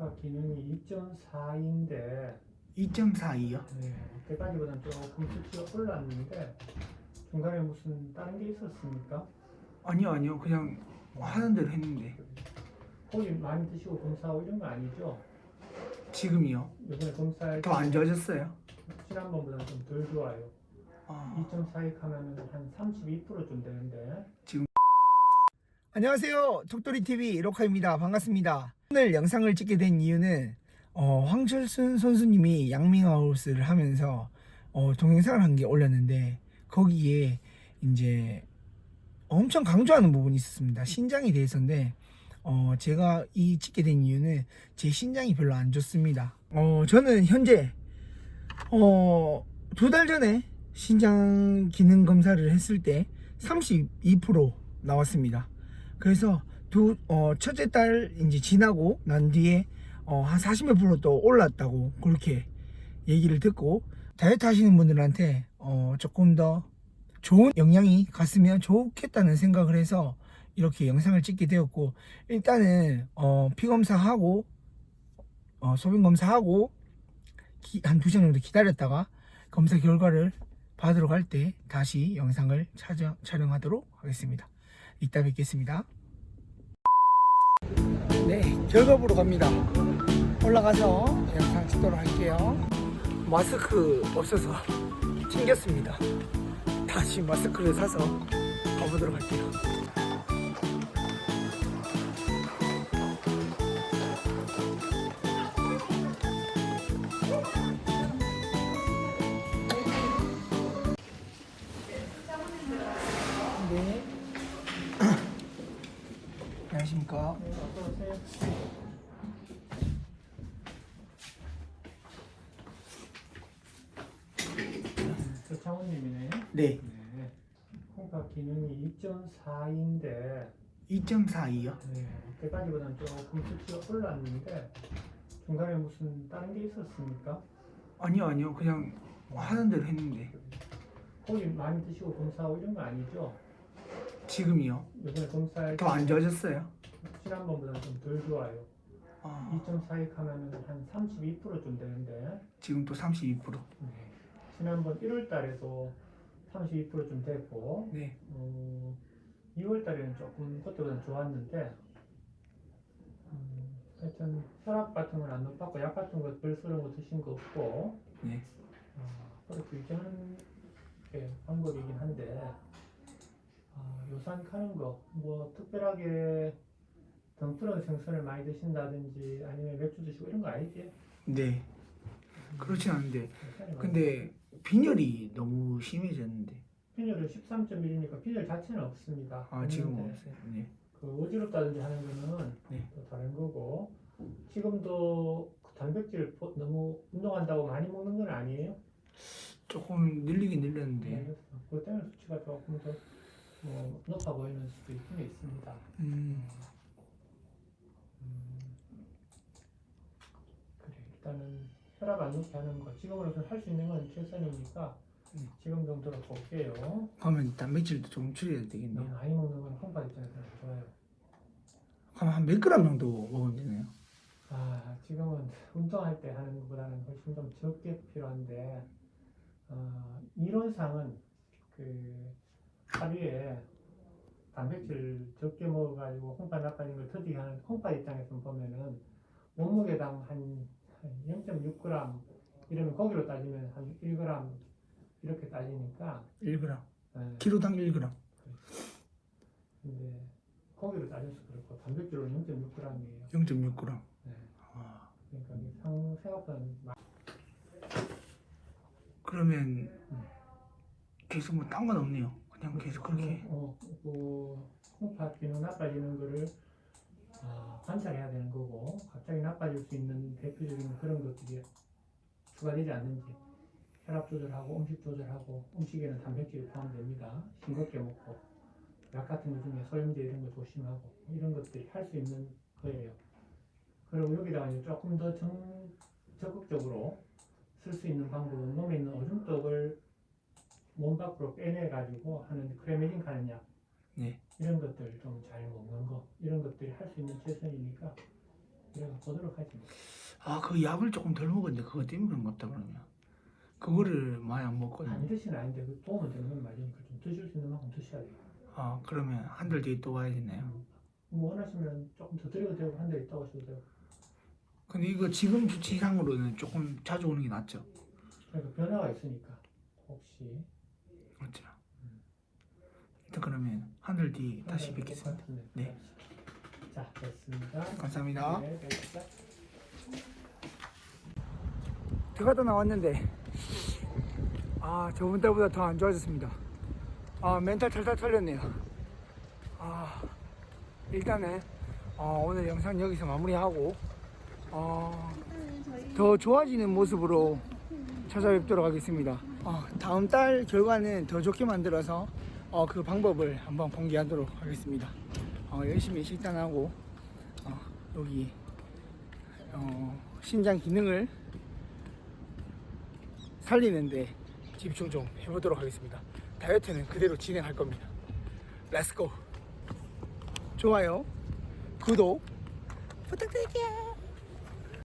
콩팥 기능이 2.4인데 2.42요? 네, 그때까지보다는 조금 수치가 올랐는데 중간에 무슨 다른 게 있었습니까? 아니요 아니요 그냥 하는 대로 했는데 고기 많이 드시고 검사하고 이런 거 아니죠? 지금이요? 이번에 검사할 더 안 좋아졌어요? 지난번보다는 좀덜 좋아요. 아, 2.4익 하면은 한 32%좀 되는데 안녕하세요. 톡토리TV 로카입니다. 반갑습니다. 오늘 영상을 찍게 된 이유는 어, 황철순 선수님이 양밍아웃을 하면서 어, 동영상을 한 게 올렸는데 거기에 이제 엄청 강조하는 부분이 있었습니다. 신장에 대해서인데 어, 제가 이 찍게 된 이유는 제 신장이 별로 안 좋습니다. 어, 저는 현재 어, 두 달 전에 신장 기능 검사를 했을 때 32% 나왔습니다. 그래서 두 어, 첫째 달 이제 지나고 난 뒤에 어, 한 40몇 프로 또 올랐다고 그렇게 얘기를 듣고 다이어트 하시는 분들한테 어, 조금 더 좋은 영향이 갔으면 좋겠다는 생각을 해서 이렇게 영상을 찍게 되었고 일단은 어, 피 검사하고 어, 소변 검사하고 한 두 시간 정도 기다렸다가 검사 결과를 받으러 갈 때 다시 영상을 촬영, 촬영하도록 하겠습니다. 이따 뵙겠습니다. 네, 보러 갑니다. 올라가서 영상 찍도록 할게요. 마스크 없어서 챙겼습니다. 다시 마스크를 사서 가보도록 할게요. 안녕하십니까. 네, 오세요. 조창훈님이네. 네, 네. 콩팥 기능이 2.4인데 2.42요? 네, 그때까지보다는 조금 수치가 올랐는데 중간에 무슨 다른 게 있었습니까? 아니요 아니요 그냥 하는 대로 했는데 고기 많이 드시고 검사하고 이런 거 아니죠? 지금이요? 이번에 검사할 더안 좋아졌어요? 지난번보다는 좀덜 좋아요. 아, 2.4익 하면은 한 32%좀 되는데 지금 또 32%. 네. 지난번 1월 달에도 32%좀 됐고 네, 어, 2월 달에는 조금 그때보다는 좋았는데 음, 하여튼 혈압 같은 건 안 높았고 약 같은 거 별스러운 거 드신 거 없고 네. 어, 그렇게 유지하는 게 방법이긴 한데 어, 요산 카는 거 뭐 특별하게 덩푸른 생선을 많이 드신다든지 아니면 맥주 드시고 이런 거 아니지? 네. 그렇진 않은데 근데 빈혈이 너무 심해졌는데 빈혈은 13.1이니까 빈혈 자체는 없습니다. 아 지금 없는데 없어요? 네. 그 어지럽다든지 하는 거는 네. 또 다른 거고 지금도 그 단백질 포- 너무 운동한다고 많이 먹는 건 아니에요? 조금 늘리긴 늘렸는데 알겠어. 그것 때문에 수치가 조금 더 뭐, 높아 보이는 수도 있긴 있습니다. 음, 음, 그래 일단은 혈압 안 높게 하는 거 지금으로서는 할수 있는 건 최선이니까 음. 지금 정도로 볼게요. 그러면 단백질도 좀 줄여야 너무 되겠네요 많이 먹는 건 콩팥 입장에서 는 좋아요. 그럼 한 몇 그램 정도 먹으면 되나요? 아, 지금은 운동할 때 하는 것보다는 훨씬 좀 적게 필요한데, 어, 이론상은 그 하루에 단백질 적게 먹어가지고 홍파 나빠진 걸 터득 하는 홍파 입장에서 보면은 몸무게당 한, 한 0.6g 이러면 거기로 따지면 한 1g 이렇게 따지니까 1g 예, 키로당 1g 근데 거기로 따져서 그렇고 단백질로 0.6g이에요. 0.6g 네. 아, 그러니까 이게 상 생각보다는 많이 그러면 계속 뭐 딴 건 없네요 그냥 계속 그렇게 어, 그 콩팥 기능 나빠지는 거를 아, 관찰해야 되는 거고 갑자기 나빠질 수 있는 대표적인 그런 것들이 추가되지 않는지 혈압 조절하고 음식 조절하고 음식에는 단백질이 포함됩니다. 싱겁게 먹고 약 같은 거 중에 소염제 이런 거 조심하고 이런 것들이 할 수 있는 거예요. 그리고 여기다가 이제 조금 더 정, 적극적으로 쓸 수 있는 방법은 몸에 있는 어중떡을 몸 밖으로 빼내 가지고 하는 크레메진 가는 약 네. 이런 것들 좀 잘 먹는 거 이런 것들이 할 수 있는 최선이니까 그래서 보도록 하지. 아그 약을 조금 덜 먹었는데 그거 때문에 그런 것 같다 그러면. 그거를 많이 안 먹거든요. 반드시는 아닌데 그 도움은 되는 건 맞으니까 좀 드실 수 있는 만큼 드셔야 돼요. 아 그러면 한 달 뒤에 또 와야겠네요? 뭐 원하시면 조금 더 드려도 되고 한 달 있다 오셔도 되고. 근데 이거 지금 수치상으로는 조금 자주 오는 게 낫죠? 그러니까 변화가 있으니까 혹시 맞죠 일단 그러면 한 달 뒤에 다시 뵙겠습니다 똑같은데. 네. 자 됐습니다. 감사합니다 네, 뵙겠습니다. 들어갔다 나왔는데 아 저번 달보다 더 안 좋아졌습니다. 아 멘탈 탈탈 털렸네요. 아 일단은 어, 오늘 영상 여기서 마무리하고 어, 더 좋아지는 모습으로 찾아뵙도록 하겠습니다. 어, 다음 달 결과는 더 좋게 만들어서 어, 그 방법을 한번 공개하도록 하겠습니다. 어, 열심히 식단하고 어, 여기 어, 신장 기능을 살리는데 집중 좀 해보도록 하겠습니다. 다이어트는 그대로 진행할 겁니다. 렛츠고! 좋아요, 구독 부탁드릴게요.